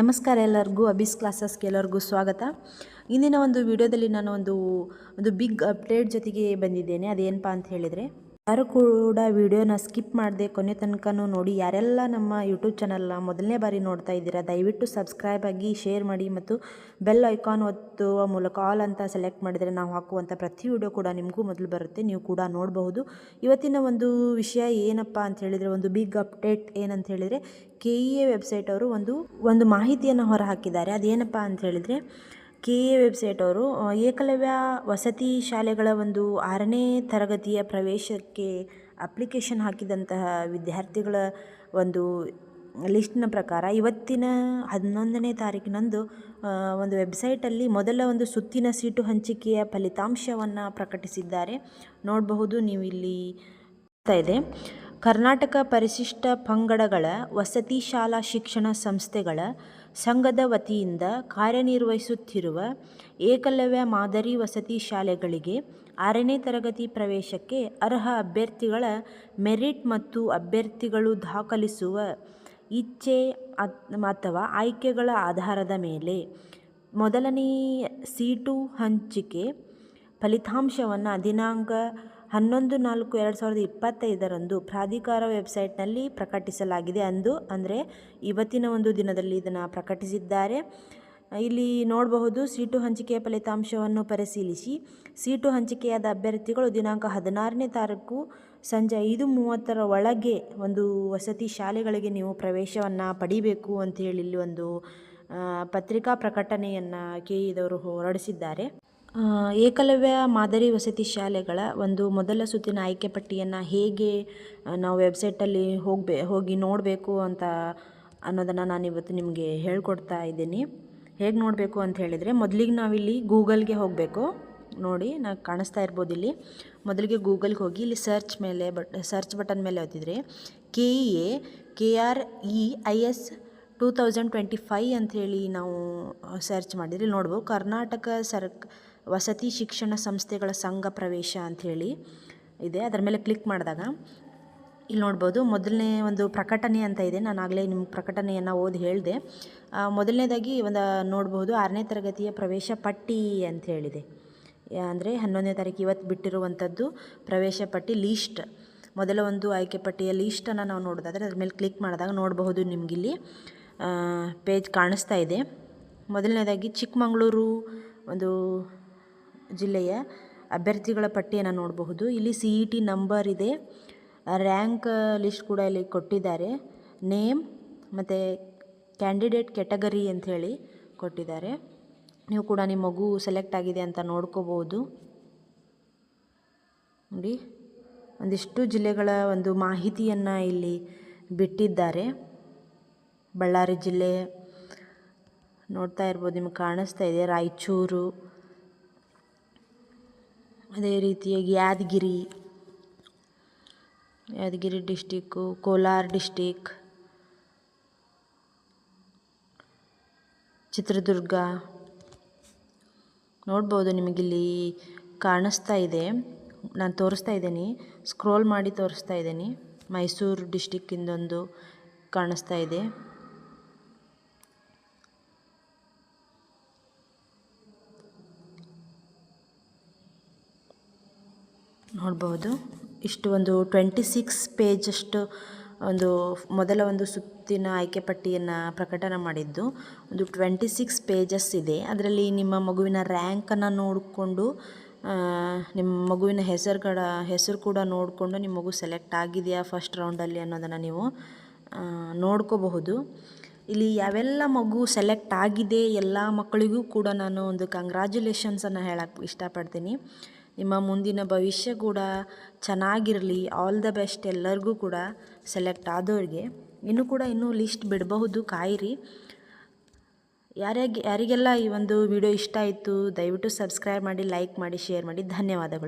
ನಮಸ್ಕಾರ ಎಲ್ಲರಿಗೂ, ಅಬಿಸ್ ಕ್ಲಾಸಸ್ಗೆ ಎಲ್ಲರಿಗೂ ಸ್ವಾಗತ. ಇಂದಿನ ಒಂದು ವಿಡಿಯೋದಲ್ಲಿ ನಾನು ಒಂದು ಒಂದು ಬಿಗ್ ಅಪ್ಡೇಟ್ ಜೊತೆಗೆ ಬಂದಿದ್ದೇನೆ. ಅದೇನಪ್ಪ ಅಂತ ಹೇಳಿದರೆ ಯಾರು ಕೂಡ ವಿಡಿಯೋನ ಸ್ಕಿಪ್ ಮಾಡದೆ ಕೊನೆ ತನಕನೂ ನೋಡಿ ಯಾರೆಲ್ಲ ನಮ್ಮ ಯೂಟ್ಯೂಬ್ ಚಾನಲ್ನ ಮೊದಲನೇ ಬಾರಿ ನೋಡ್ತಾ ಇದ್ದೀರಾ, ದಯವಿಟ್ಟು ಸಬ್ಸ್ಕ್ರೈಬ್ ಆಗಿ, ಶೇರ್ ಮಾಡಿ ಮತ್ತು ಬೆಲ್ ಐಕಾನ್ ಒತ್ತುವ ಮೂಲಕ ಆಲ್ ಅಂತ ಸೆಲೆಕ್ಟ್ ಮಾಡಿದರೆ ನಾವು ಹಾಕುವಂಥ ಪ್ರತಿ ವಿಡಿಯೋ ಕೂಡ ನಿಮಗೂ ಮೊದಲು ಬರುತ್ತೆ, ನೀವು ಕೂಡ ನೋಡಬಹುದು. ಇವತ್ತಿನ ಒಂದು ವಿಷಯ ಏನಪ್ಪ ಅಂತ ಹೇಳಿದರೆ, ಒಂದು ಬಿಗ್ ಅಪ್ಡೇಟ್ ಏನಂತ ಹೇಳಿದರೆ, ಕೆ ಇ ಎ ವೆಬ್ಸೈಟ್ ಅವರು ಒಂದು ಒಂದು ಮಾಹಿತಿಯನ್ನು ಹೊರಹಾಕಿದ್ದಾರೆ. ಅದೇನಪ್ಪ ಅಂತ ಹೇಳಿದರೆ ಕೆ ಎ ವೆಬ್ಸೈಟ್ ಅವರು ಏಕಲವ್ಯ ವಸತಿ ಶಾಲೆಗಳ ಒಂದು ಆರನೇ ತರಗತಿಯ ಪ್ರವೇಶಕ್ಕೆ ಅಪ್ಲಿಕೇಶನ್ ಹಾಕಿದಂತಹ ವಿದ್ಯಾರ್ಥಿಗಳ ಒಂದು ಲಿಸ್ಟ್ನ ಪ್ರಕಾರ ಇವತ್ತಿನ ಹನ್ನೊಂದನೇ ತಾರೀಕಿನಂದು ಒಂದು ವೆಬ್ಸೈಟಲ್ಲಿ ಮೊದಲ ಒಂದು ಸುತ್ತಿನ ಸೀಟು ಹಂಚಿಕೆಯ ಫಲಿತಾಂಶವನ್ನು ಪ್ರಕಟಿಸಿದ್ದಾರೆ. ನೋಡಬಹುದು ನೀವು ಇಲ್ಲಿ ಇದೆ. ಕರ್ನಾಟಕ ಪರಿಶಿಷ್ಟ ಪಂಗಡಗಳ ವಸತಿ ಶಾಲಾ ಶಿಕ್ಷಣ ಸಂಸ್ಥೆಗಳ ಸಂಘದ ವತಿಯಿಂದ ಕಾರ್ಯನಿರ್ವಹಿಸುತ್ತಿರುವ ಏಕಲವ್ಯ ಮಾದರಿ ವಸತಿ ಶಾಲೆಗಳಿಗೆ ಆರನೇ ತರಗತಿ ಪ್ರವೇಶಕ್ಕೆ ಅರ್ಹ ಅಭ್ಯರ್ಥಿಗಳ ಮೆರಿಟ್ ಮತ್ತು ಅಭ್ಯರ್ಥಿಗಳು ದಾಖಲಿಸುವ ಇಚ್ಛೆ ಅಥವಾ ಆಯ್ಕೆಗಳ ಆಧಾರದ ಮೇಲೆ ಮೊದಲನೇ ಸೀಟು ಹಂಚಿಕೆ ಫಲಿತಾಂಶವನ್ನು ದಿನಾಂಕ ಹನ್ನೊಂದು ನಾಲ್ಕು ಎರಡು ಸಾವಿರದ ಇಪ್ಪತ್ತೈದರಂದು ಪ್ರಾಧಿಕಾರ ವೆಬ್ಸೈಟ್ನಲ್ಲಿ ಪ್ರಕಟಿಸಲಾಗಿದೆ ಅಂದು, ಅಂದರೆ ಇವತ್ತಿನ ಒಂದು ದಿನದಲ್ಲಿ ಇದನ್ನು ಪ್ರಕಟಿಸಿದ್ದಾರೆ. ಇಲ್ಲಿ ನೋಡಬಹುದು, ಸೀಟು ಹಂಚಿಕೆಯ ಫಲಿತಾಂಶವನ್ನು ಪರಿಶೀಲಿಸಿ. ಸೀಟು ಹಂಚಿಕೆಯಾದ ಅಭ್ಯರ್ಥಿಗಳು ದಿನಾಂಕ ಹದಿನಾರನೇ ತಾರೀಕು ಸಂಜೆ ಐದು ಮೂವತ್ತರ ಒಳಗೆ ಒಂದು ವಸತಿ ಶಾಲೆಗಳಿಗೆ ನೀವು ಪ್ರವೇಶವನ್ನು ಪಡಿಬೇಕು ಅಂತ ಹೇಳಿ ಇಲ್ಲಿ ಒಂದು ಪತ್ರಿಕಾ ಪ್ರಕಟಣೆಯನ್ನು ಕೆ ಇದವರು ಹೊರಡಿಸಿದ್ದಾರೆ. ಏಕಲವ್ಯ ಮಾದರಿ ವಸತಿ ಶಾಲೆಗಳ ಒಂದು ಮೊದಲ ಸುತ್ತಿನ ಆಯ್ಕೆ ಪಟ್ಟಿಯನ್ನು ಹೇಗೆ ನಾವು ವೆಬ್ಸೈಟಲ್ಲಿ ಹೋಗಬೇ, ಹೋಗಿ ನೋಡಬೇಕು ಅಂತ ಅನ್ನೋದನ್ನು ನಾನು ಇವತ್ತು ನಿಮಗೆ ಹೇಳ್ಕೊಡ್ತಾ ಇದ್ದೀನಿ. ಹೇಗೆ ನೋಡಬೇಕು ಅಂತ ಹೇಳಿದರೆ, ಮೊದಲಿಗೆ ನಾವಿಲ್ಲಿ ಗೂಗಲ್ಗೆ ಹೋಗಬೇಕು. ನೋಡಿ ನಾ ಕಾಣಿಸ್ತಾ ಇರ್ಬೋದು ಇಲ್ಲಿ. ಮೊದಲಿಗೆ ಗೂಗಲ್ಗೆ ಹೋಗಿ ಇಲ್ಲಿ ಸರ್ಚ್ ಮೇಲೆ ಬಟ್ ಸರ್ಚ್ ಬಟನ್ ಮೇಲೆ ಒತ್ತಿದ್ರೆ K E A K R E I S two thousand twenty five ಅಂಥೇಳಿ ನಾವು ಸರ್ಚ್ ಮಾಡಿದರೆ ನೋಡ್ಬೋದು. ಕರ್ನಾಟಕ ಸರ್ಕ್ ವಸತಿ ಶಿಕ್ಷಣ ಸಂಸ್ಥೆಗಳ ಸಂಘ ಪ್ರವೇಶ ಅಂಥೇಳಿ ಇದೆ. ಅದರ ಮೇಲೆ ಕ್ಲಿಕ್ ಮಾಡಿದಾಗ ಇಲ್ಲಿ ನೋಡ್ಬೋದು ಮೊದಲನೇ ಒಂದು ಪ್ರಕಟಣೆ ಅಂತ ಇದೆ. ನಾನು ಆಗಲೇ ನಿಮ್ಮ ಪ್ರಕಟಣೆಯನ್ನು ಓದಿ ಹೇಳಿದೆ. ಮೊದಲನೇದಾಗಿ ಒಂದು ನೋಡ್ಬೋದು ಆರನೇ ತರಗತಿಯ ಪ್ರವೇಶ ಪಟ್ಟಿ ಅಂತ ಹೇಳಿದೆ. ಅಂದರೆ ಹನ್ನೊಂದನೇ ತಾರೀಕು ಇವತ್ತು ಬಿಟ್ಟಿರುವಂಥದ್ದು ಪ್ರವೇಶ ಪಟ್ಟಿ ಲೀಸ್ಟ್. ಮೊದಲ ಒಂದು ಆಯ್ಕೆ ಪಟ್ಟಿಯ ಲೀಸ್ಟನ್ನು ನಾವು ನೋಡೋದಾದರೆ ಅದ್ರ ಮೇಲೆ ಕ್ಲಿಕ್ ಮಾಡಿದಾಗ ನೋಡಬಹುದು ನಿಮಗಿಲ್ಲಿ ಪೇಜ್ ಕಾಣಿಸ್ತಾ ಇದೆ. ಮೊದಲನೇದಾಗಿ ಚಿಕ್ಕಮಗಳೂರು ಒಂದು ಜಿಲ್ಲೆಯ ಅಭ್ಯರ್ಥಿಗಳ ಪಟ್ಟಿಯನ್ನು ನೋಡಬಹುದು. ಇಲ್ಲಿ ಸಿ ಇ ಟಿ ನಂಬರ್ ಇದೆ. ರ್ಯಾಂಕ್ ಲಿಸ್ಟ್ ಕೂಡ ಇಲ್ಲಿ ಕೊಟ್ಟಿದ್ದಾರೆ. ನೇಮ್ ಮತ್ತು ಕ್ಯಾಂಡಿಡೇಟ್ ಕೆಟಗರಿ ಅಂಥೇಳಿ ಕೊಟ್ಟಿದ್ದಾರೆ. ನೀವು ಕೂಡ ನಿಮ್ಮ ಮಗು ಸೆಲೆಕ್ಟ್ ಆಗಿದೆ ಅಂತ ನೋಡ್ಕೋಬೋದು ನೋಡಿ, ಒಂದಿಷ್ಟು ಜಿಲ್ಲೆಗಳ ಒಂದು ಮಾಹಿತಿಯನ್ನು ಇಲ್ಲಿ ಬಿಟ್ಟಿದ್ದಾರೆ. ಬಳ್ಳಾರಿ ಜಿಲ್ಲೆ ನೋಡ್ತಾ ಇರ್ಬೋದು, ನಿಮಗೆ ಕಾಣಿಸ್ತಾ ಇದೆ. ರಾಯಚೂರು ಅದೇ ರೀತಿಯಾಗಿ ಯಾದಗಿರಿ ಯಾದಗಿರಿ ಡಿಸ್ಟಿಕ್ಕು, ಕೋಲಾರ ಡಿಸ್ಟಿಕ್, ಚಿತ್ರದುರ್ಗ. ನೋಡ್ಬೋದು ನಿಮಗಿಲ್ಲಿ ಕಾಣಿಸ್ತಾ ಇದೆ. ನಾನು ತೋರಿಸ್ತಾ ಇದ್ದೀನಿ. ಸ್ಕ್ರೋಲ್ ಮಾಡಿ ತೋರಿಸ್ತಾ ಇದ್ದೀನಿ. ಮೈಸೂರು ಡಿಸ್ಟಿಕ್ಕಿಂದೊಂದು ಕಾಣಿಸ್ತಾ ಇದೆ. ನೋಡ್ಬೋದು. ಇಷ್ಟು ಒಂದು ಟ್ವೆಂಟಿ ಸಿಕ್ಸ್ ಪೇಜಷ್ಟು ಒಂದು ಮೊದಲ ಒಂದು ಸುತ್ತಿನ ಆಯ್ಕೆ ಪಟ್ಟಿಯನ್ನು ಪ್ರಕಟಣೆ ಮಾಡಿದ್ದು. ಒಂದು ಟ್ವೆಂಟಿ ಸಿಕ್ಸ್ ಪೇಜಸ್ ಇದೆ. ಅದರಲ್ಲಿ ನಿಮ್ಮ ಮಗುವಿನ ರ್ಯಾಂಕನ್ನು ನೋಡಿಕೊಂಡು ನಿಮ್ಮ ಮಗುವಿನ ಹೆಸರುಗಳ, ಹೆಸರು ಕೂಡ ನೋಡಿಕೊಂಡು ನಿಮ್ಮ ಮಗು ಸೆಲೆಕ್ಟ್ ಆಗಿದೆಯಾ ಫಸ್ಟ್ ರೌಂಡಲ್ಲಿ ಅನ್ನೋದನ್ನು ನೀವು ನೋಡ್ಕೋಬಹುದು. ಇಲ್ಲಿ ಯಾವೆಲ್ಲ ಮಗು ಸೆಲೆಕ್ಟ್ ಆಗಿದೆ ಎಲ್ಲ ಮಕ್ಕಳಿಗೂ ಕೂಡ ನಾನು ಒಂದು ಕಂಗ್ರ್ಯಾಚುಲೇಷನ್ಸನ್ನು ಹೇಳಕ್ಕೆ ಇಷ್ಟಪಡ್ತೀನಿ. ನಿಮ್ಮ ಮುಂದಿನ ಭವಿಷ್ಯ ಕೂಡ ಚೆನ್ನಾಗಿರಲಿ. ಆಲ್ ದ ಬೆಸ್ಟ್ ಎಲ್ಲರಿಗೂ ಕೂಡ ಸೆಲೆಕ್ಟ್ ಆದವ್ರಿಗೆ ಇನ್ನೂ ಕೂಡ ಇನ್ನೂ ಲಿಸ್ಟ್ ಬಿಡಬಹುದು, ಕಾಯಿರಿ. ಯಾರ್ಯಾಗೆ, ಯಾರಿಗೆಲ್ಲ ಈ ಒಂದು ವಿಡಿಯೋ ಇಷ್ಟ ಆಯಿತು, ದಯವಿಟ್ಟು ಸಬ್ಸ್ಕ್ರೈಬ್ ಮಾಡಿ ಲೈಕ್ ಮಾಡಿ ಶೇರ್ ಮಾಡಿ. ಧನ್ಯವಾದಗಳು.